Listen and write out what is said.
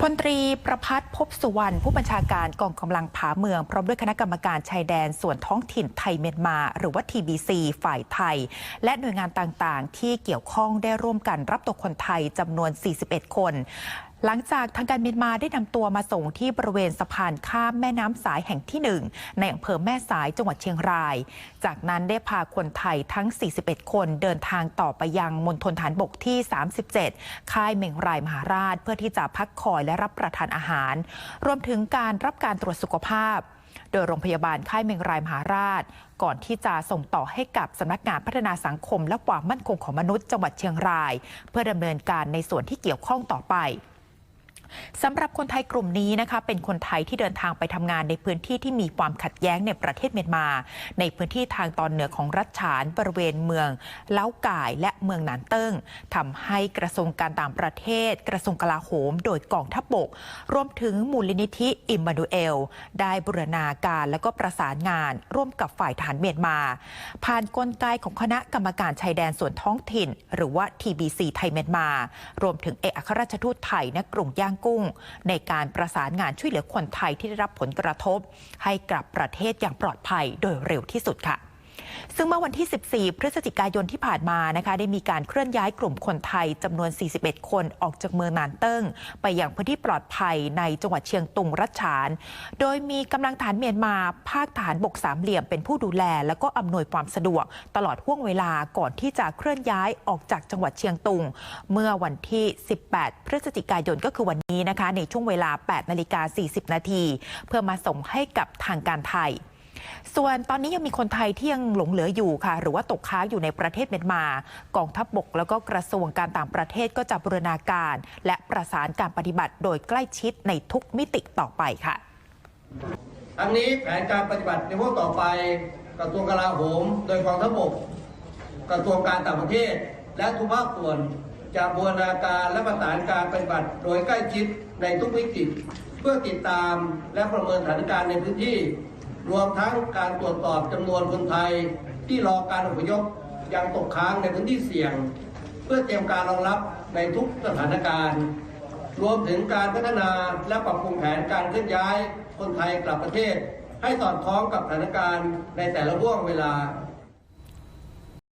พลตรีประพัฒน์พบสุวรรณผู้บัญชาการกองกำลังผาเมือง พร้อมด้วยคณะกรรมการชายแดนส่วนท้องถิ่นไทยเมียนมา หรือว่า TBC ฝ่ายไทย และหน่วยงานต่างๆ ที่เกี่ยวข้องได้ร่วมกันรับตัวคนไทยจำนวน 41 คนหลังจากทางการเมียนมาได้นำตัวมาส่งที่บริเวณสะพานข้ามแม่น้ำสายแห่งที่หนึ่งในอำเภอแม่สายจังหวัดเชียงราย จากนั้นได้พาคนไทยทั้ง 41 คนเดินทางต่อไปยังมณฑลฐานบกที่ 37 ค่ายเมงรายมหาราช เพื่อที่จะพักคอยและรับประทานอาหาร รวมถึงการรับการตรวจสุขภาพ โดยโรงพยาบาลค่ายเมงรายมหาราช ก่อนที่จะส่งต่อให้กับสำนักงานพัฒนาสังคม และความมั่นคงของมนุษย์จังหวัดเชียงราย เพื่อดำเนินการในส่วนที่เกี่ยวข้องต่อไป สำหรับคนไทยกลุ่มนี้นะคะเป็นคนไทยที่เดินทางไปทำงานในพื้นที่ที่มีความขัดแย้งในประเทศเมียนมา ในพื้นที่ทางตอนเหนือของรัฐฉานบริเวณเมืองเล้าก่ายและเมืองหนานเติ้งทำให้กระทรวงการต่างประเทศ กระทรวงกลาโหม โดยกองทัพบก รวมถึงมูลนิธิอิมมานูเอล ได้บูรณาการและก็ประสานงาน ร่วมกับฝ่ายฐานเมียนมา ผ่านกลไกของคณะกรรมการชายแดนส่วนท้องถิ่น หรือว่า TBC ไทยเมียนมา รวมถึงเอกอัครราชทูตไทยณกรุงย่างกุ้ง ในการประสานงานช่วยเหลือคนไทยที่ได้รับผลกระทบ ให้กลับประเทศอย่างปลอดภัยโดยเร็วที่สุดค่ะ ซึ่งเมื่อวันที่ 14 พฤศจิกายนที่ผ่านมานะคะ ได้มีการเคลื่อนย้ายกลุ่มคนไทยจำนวน 41 คนออกจากเมืองนานเติ้ง ไปอยังพื้นที่ปลอดภัยในจังหวัดเชียงตุงรัชฉาน โดยมีกำลังฐานเมียนมาภาคฐานบกสามเหลี่ยมเป็นผู้ดูแล แล้วก็อำนวยความสะดวก ตลอดห่วงเวลาก่อนที่จะเคลื่อนย้ายออกจากจังหวัดเชียงตุง เมื่อวันที่ 18 พฤศจิกายนก็คือวันนี้นะคะ ในช่วงเวลา 8 นาฬิกา 40 นาที เพื่อมาส่งให้กับทางการไทย ส่วนตอนนี้ยังมีคนไทยที่ยังหลงเหลืออยู่ค่ะ หรือว่าตกค้างอยู่ในประเทศเมียนมา กองทัพบบกแล้วก็กระทรวงการต่างประเทศก็จะบูรณาการ และประสานการปฏิบัติโดยใกล้ชิดในทุกมิติต่อไปค่ะทั้งนี้แผนการปฏิบัติในพวกต่อไป กระทรวงกลาโหม โดยกองทัพบกกระทรวงการต่างประเทศ และทุกภาคส่วนจะบูรณาการและประสานการปฏิบัติโดยใกล้ชิดในทุกวิกฤตเพื่อติดตามและประเมินสถานการณ์ในพื้นที่ รวมทั้งการตรวจสอบจำนวนคนไทยที่รอการอพยพยังตกค้างในพื้นที่เสี่ยง เพื่อเตรียมการรองรับในทุกสถานการณ์ รวมถึงการพัฒนาและปรับปรุงแผนการเคลื่อนย้ายคนไทยกลับประเทศ ให้สอดคล้องกับสถานการณ์ในแต่ละห่วงเวลา